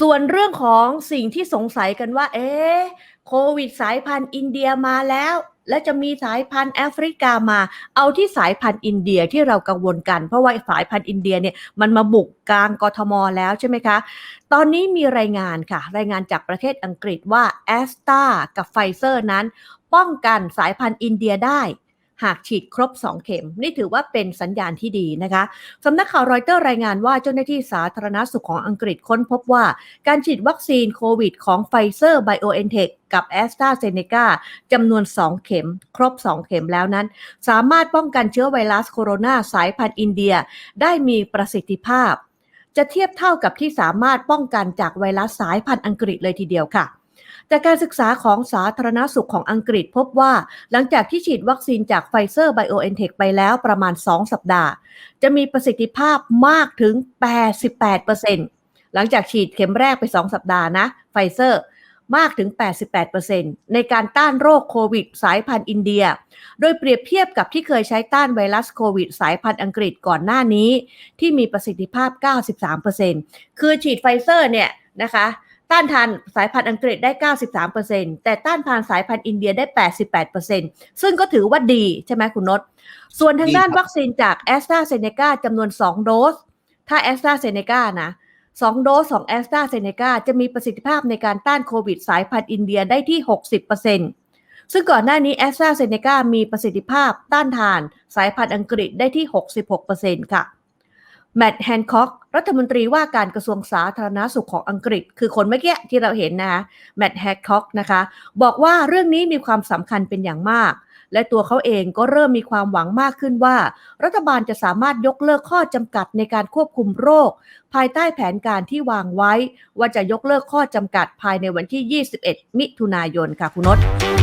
ส่วนเรื่องของสิ่งที่สงสัยกันว่า เอ๊ะโควิดสายพันธุ์อินเดียมาแล้ว และจะมีสายพันธุ์แอฟริกามา เอาที่สายพันธุ์อินเดียที่เรากังวลกัน เพราะว่าสายพันธุ์อินเดียเนี่ยมันมาบุกกลางกทมแล้วใช่ไหมคะ ตอนนี้มีรายงานค่ะ รายงานจากประเทศอังกฤษว่าแอสตากับไฟเซอร์นั้น ป้องกันสายพันธุ์อินเดียได้ หากฉีดครบ 2 เข็ม นี่ถือว่าเป็นสัญญาณที่ดีนะคะสำนักข่าวรอยเตอร์รายงานว่าเจ้าหน้าที่สาธารณสุขของอังกฤษค้นพบว่า การฉีดวัคซีนโควิดของไฟเซอร์ไบโอเอนเทคกับแอสตราเซเนกาจำนวน 2 เข็ม ครบ 2 เข็มแล้วนั้น สามารถป้องกันเชื้อไวรัสโคโรนาสายพันธุ์อินเดียได้มีประสิทธิภาพ จะเทียบเท่ากับที่สามารถป้องกันจากไวรัสสายพันธุ์อังกฤษเลยทีเดียวค่ะ จากการศึกษาของสาธารณสุขของอังกฤษพบว่า หลังจากที่ฉีดวัคซีนจากไฟเซอร์ไบโอเอนเทคไปแล้วประมาณ 2 สัปดาห์ จะมีประสิทธิภาพมากถึง 88%หลังจากฉีดเข็มแรกไป 2 สัปดาห์นะไฟเซอร์มากถึง 88%ในการต้านโรคโควิดสายพันธุ์อินเดีย โดยเปรียบเทียบกับที่เคยใช้ต้านไวรัสโควิดสายพันธุ์อังกฤษก่อนหน้านี้ ที่มีประสิทธิภาพ 93%คือฉีดไฟเซอร์เนี่ยนะคะ ต้านทานสายพันธุ์อังกฤษได้ 93%แต่ต้านทานสายพันธุ์อินเดียได้ 88%ซึ่งก็ถือว่าดีใช่ไหมคุณนศส่วนทางด้านวัคซีนจากแอสตราเซเนกาจำนวน 2 โดส ถ้าแอสตราเซเนกานะ2โดสของแอสตราเซเนกาจะมีประสิทธิภาพในการต้านโควิดสายพันธุ์อินเดียได้ที่ 60%ซึ่งก่อนหน้านี้แอสตราเซเนกามีประสิทธิภาพต้านทานสายพันธุ์อังกฤษได้ที่ 66%ค่ะแมตต์แฮนคอก รัฐมนตรีว่าการกระทรวงสาธารณาสุขของอังกฤษ คือคนเมื่อกี้ที่เราเห็นนะคะแมตต์แฮนคอกนะคะบอกว่าเรื่องนี้มีความสำคัญเป็นอย่างมาก และตัวเขาเองก็เริ่มมีความหวังมากขึ้นว่า รัฐบาลจะสามารถยกเลิกข้อจำกัดในการควบคุมโรค ภายใต้แผนการที่วางไว้ ว่าจะยกเลิกข้อจำกัดภายในวันที่ 21 มิถุนายนค่ะคุณนศ